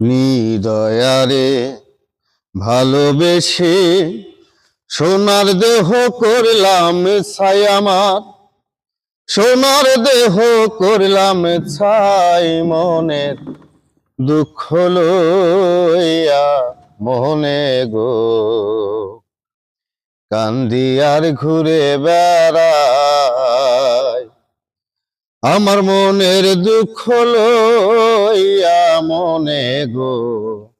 নিদয়ারে ভালোবেসে সোনার দেহ করলাম ছাই আমার। সোনার দেহ করলাম ছাই মনের দুঃখ লইয়া মনে গো। কান্দি আর ঘুরে বেড়ায় আমার মনের দুঃখ লইয়া মনে গো।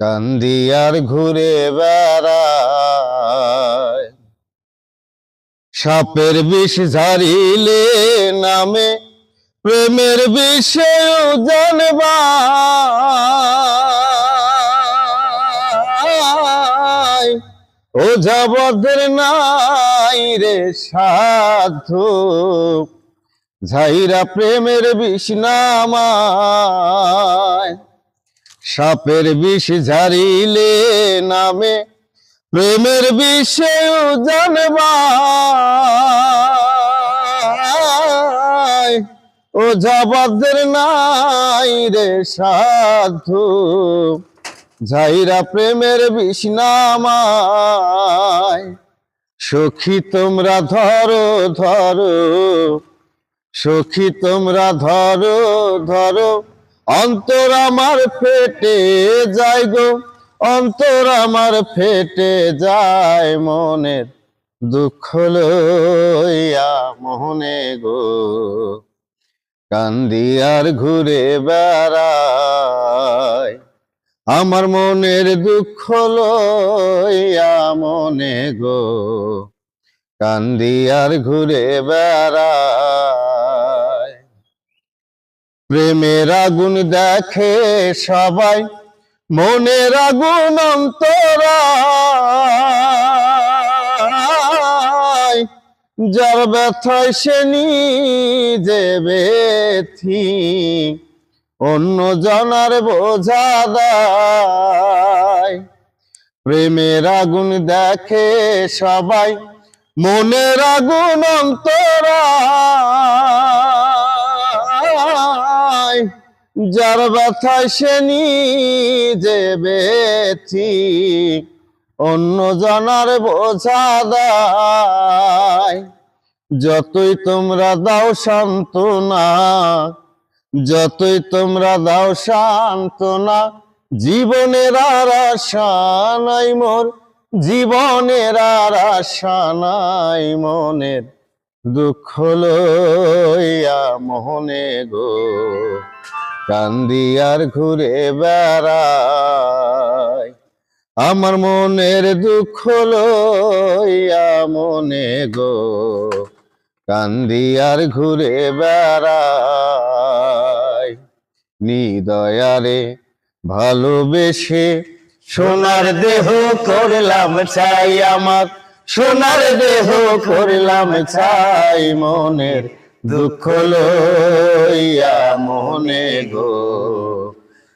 কান্দি আর ঘুরে বেড়ায়। সাপের বিষ ঝারিলে নামে, প্রেমের বিষয় জানবা। ও যাবদের নাই রে সাধু ঝাইরা প্রেমের বিষ নামায়। সাপের বিষ ঝারিলে নামে, প্রেমের বিষয় জানবা। ও যাবাদের নাই রে সাধু, ঝাইরা প্রেমের বিষ নামায়। সখী তোমরা ধরো ধরো, সখী তোমরা ধরো ধরো অন্তর আমার ফেটে যায় গো, অন্তর আমার ফেটে যায় মনের দুঃখ লইয়া মোহনে গো। কান্দি আর ঘুরে বেড়ায়, আমার মনের দুঃখ লইয়া মনে গো। কান্দি আর ঘুরে বেড়ায় প্রেমের আগুন দেখে সবাই, মনের আগুন অন্তরায়। যার ব্যথায় সে নিজে বেথি অন্য জনার বোঝা দেয়। প্রেমের আগুন দেখে সবাই, মনের আগুন অন্তরায়। যার ব্যথায় সে নিজে বেথি অন্য জনার বোঝা দেয়। যতই তোমরা দাও সান্ত্বনা, যতই তোমরা দাও সান্ত্বনা, জীবনের আর আশা নাই মোর, জীবনের আর নাই মনের দুঃখ লইয়া মোহনে গো। কান্দি আর ঘুরে বেড়ায়। আমার মনের দুঃখ লইয়া মনে গো, কান্দি আর ঘুরে বেড়ায়। নিদয়ারে ভালোবেসে সোনার দেহ করলাম চাই আমার, সোনার দেহ করলাম চাই মনের দুঃখ লইয়া মনে গো,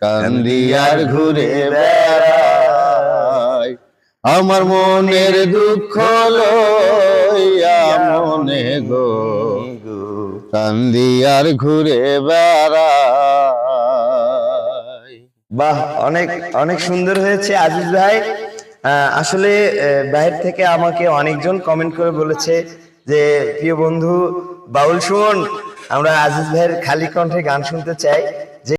কান্দি আর ঘুরে বেড়ায় আমার মনের দুঃখ লইয়া মনে গো, কান্দি আর ঘুরে বেড়ায় বাহ, অনেক অনেক সুন্দর হয়েছে আজিজ ভাই। আসলে বাইরে থেকে আমাকে অনেকজন কমেন্ট করে বলেছে যে, প্রিয় বন্ধু বাউল শুন আমরা আজিজ ভাইয়ের খালি কণ্ঠে গান শুনতে চাই।